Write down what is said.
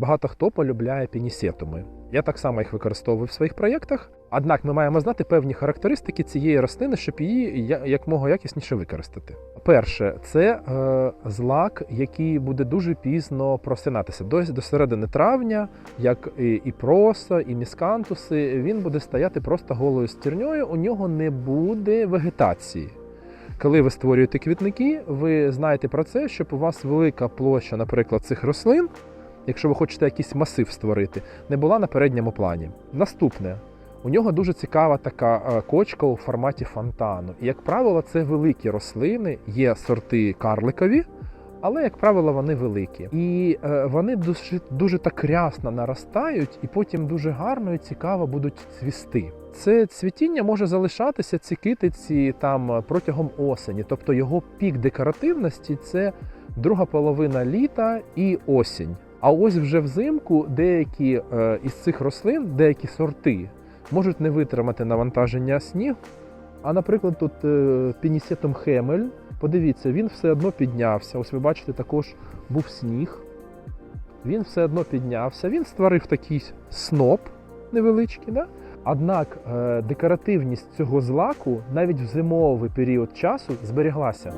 багато хто полюбляє пінісетуми. Я так само їх використовую в своїх проєктах. Однак ми маємо знати певні характеристики цієї рослини, щоб її я- якмога якісніше використати. Перше, це е, злак, який буде дуже пізно просинатися. До, до середини травня, як і, і проса, і міскантуси, він буде стояти просто голою стерньою, у нього не буде вегетації. Коли ви створюєте квітники, ви знаєте про це, щоб у вас велика площа, наприклад, цих рослин, якщо ви хочете якийсь масив створити, не була на передньому плані. Наступне. У нього дуже цікава така е, кочка у форматі фонтану. І, як правило, це великі рослини, є сорти карликові, але, як правило, вони великі. І е, вони дуже, дуже так рясно наростають, і потім дуже гарно і цікаво будуть цвісти. Це цвітіння може залишатися ці китиці там е, протягом осені, тобто його пік декоративності це друга половина літа і осінь. А ось вже взимку деякі е, із цих рослин, деякі сорти, можуть не витримати навантаження снігу. А, наприклад, тут е, пінісетум хемель, подивіться, він все одно піднявся. Ось ви бачите, також був сніг. Він все одно піднявся, він створив такий сноп невеличкий. Да? Однак е, декоративність цього злаку навіть в зимовий період часу зберіглася.